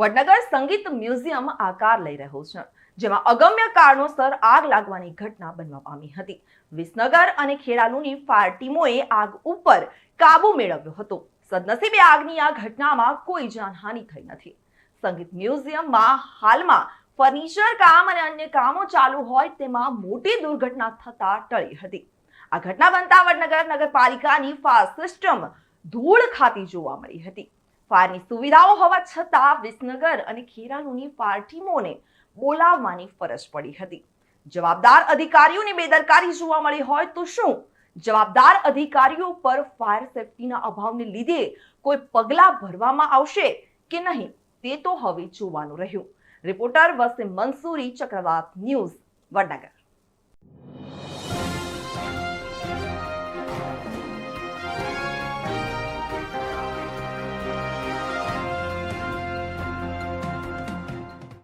વડનગર સંગીત મ્યુઝિયમ આકાર લઈ રહ્યો છે, જેમાં અગમ્ય કારણોસર આગ લાગવાની ઘટના બનવા પામી હતી. વિસનગર અને ખેરાલુની ફાયર ટીમોએ આગ ઉપર કાબુ મેળવ્યો હતો. સદનસીબે આગની આ ઘટનામાં કોઈ જાનહાનિ થઈ નથી. સંગીત મ્યુઝિયમમાં હાલમાં ફર્નિચર કામ અને અન્ય કામો ચાલુ હોય તેમાં મોટી દુર્ઘટના થતા ટળી હતી. આ ઘટના બનતા વડનગર નગરપાલિકાની ફાયર સિસ્ટમ ધૂળ ખાતી જોવા મળી હતી. ફાયરની સુવિધાઓ હોવા છતાં વિસનગર અને ખેરાલુની ફાયર ટીમોને બોલાવવાની ફરજ પડી હતી. જવાબદાર અધિકારીઓની બેદરકારી જોવા મળી હોય તો શું? જવાબદાર અધિકારીઓ પર ફાયર સેફટીના અભાવને લીધે કોઈ પગલાં ભરવામાં આવશે કે નહીં તે તો હવે જોવાનું રહ્યું. રિપોર્ટર વસે મંસૂરી, ચક્રવાત ન્યૂઝ, વડનગર.